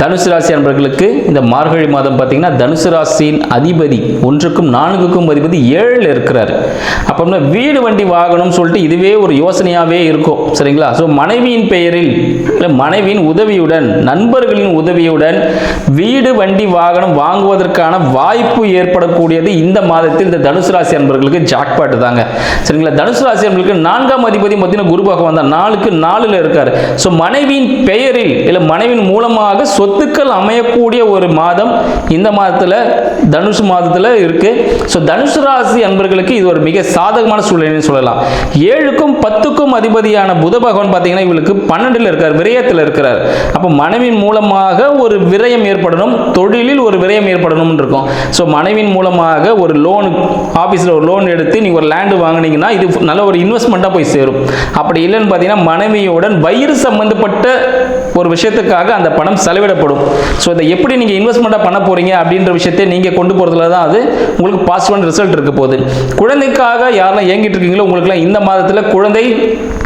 தனுசு ராசி அன்பர்களுக்கு இந்த மார்கழி மாதம் பார்த்தீங்கன்னா தனுசு ராசியின் அதிபதி ஒன்றுக்கும் நான்குக்கும் அதிபதி ஏழில் இருக்கிறார். அப்போனா வீடு வண்டி வாகனம் சொல்லிட்டு இதுவே ஒரு யோசனையாகவே இருக்கும். சரிங்களா? ஸோ மனைவியின் பெயரில் இல்லை மனைவியின் உதவியுடன் நண்பர்களின் உதவியுடன் வீடு வண்டி வாகனம் வாங்குவதற்கான வாய்ப்பு ஏற்படக்கூடியது இந்த மாதத்தில் இந்த தனுசு ராசி அன்பர்களுக்கு ஜாக்பாட்டு தாங்க. சரிங்களா? தனுசு ராசி அன்பர்களுக்கு நான்காம் அதிபதி பார்த்தீங்கன்னா குரு பகவான் தான். நாலுக்கு நாலில் இருக்கார். ஸோ மனைவியின் பெயரில் இல்லை மனைவியின் மூலமாக சொத்துக்கள் அமையக்கூடிய ஒரு மாதம் இந்த மாதத்தில் தனுஷ் மாதத்தில் இருக்கு. ஸோ தனுஷ் ராசி அன்பர்களுக்கு இது ஒரு மிக சாதகமான சூழ்நிலைன்னு சொல்லலாம். ஏழுக்கும் பத்துக்கும் அதிபதியான புத பகவான் பார்த்தீங்கன்னா இவளுக்கு பன்னெண்டில் இருக்கார் விரயத்தில் இருக்கிறார். அப்போ மனைவியின் மூலமாக ஒரு விரயம் ஏற்படணும் தொழிலில் ஒரு விரயம் ஏற்படணும்னு இருக்கும். ஸோ மனைவியின் மூலமாக ஒரு லோன் ஆஃபீஸில் ஒரு லோன் எடுத்து நீங்கள் ஒரு லேண்டு வாங்குனீங்கன்னா இது நல்ல ஒரு இன்வெஸ்ட்மெண்ட்டாக போய் சேரும். அப்படி இல்லைன்னு பார்த்தீங்கன்னா மனைவியுடன் வயிறு சம்பந்தப்பட்ட ஒரு விஷயத்துக்காக அந்த பணம் தேவைப்படும். ஸோ இதை எப்படி நீங்கள் இன்வெஸ்ட்மெண்ட்டாக பண்ண போகிறீங்க அப்படின்ற விஷயத்தை நீங்கள் கொண்டு போகிறதுல தான் அது உங்களுக்கு பாசிட்டிவான ரிசல்ட் இருக்க போகுது. குழந்தைக்காக யாரெல்லாம் ஏங்கிட்டு இருக்கீங்களோ உங்களுக்குலாம் இந்த மாதத்தில் குழந்தை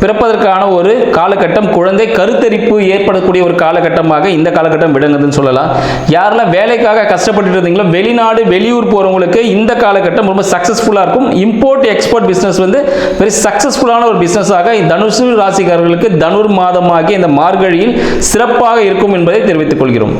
பிறப்பதற்கான ஒரு காலகட்டம் குழந்தை கருத்தரிப்பு ஏற்படக்கூடிய ஒரு காலகட்டமாக இந்த காலகட்டம் விளங்குதுன்னு சொல்லலாம். யாரெல்லாம் வேலைக்காக கஷ்டப்பட்டு இருந்தீங்களோ வெளிநாடு வெளியூர் போகிறவங்களுக்கு இந்த காலகட்டம் ரொம்ப சக்ஸஸ்ஃபுல்லாக இருக்கும். இம்போர்ட் எக்ஸ்போர்ட் பிஸ்னஸ் வந்து வெரி சக்ஸஸ்ஃபுல்லான ஒரு பிஸ்னஸாக தனுசு ராசிக்காரர்களுக்கு தனுர் மாதமாகிய இந்த மார்கழியில் சிறப்பாக இருக்கும் என்பதை தெரிவித்துக் கொள்கிறோம்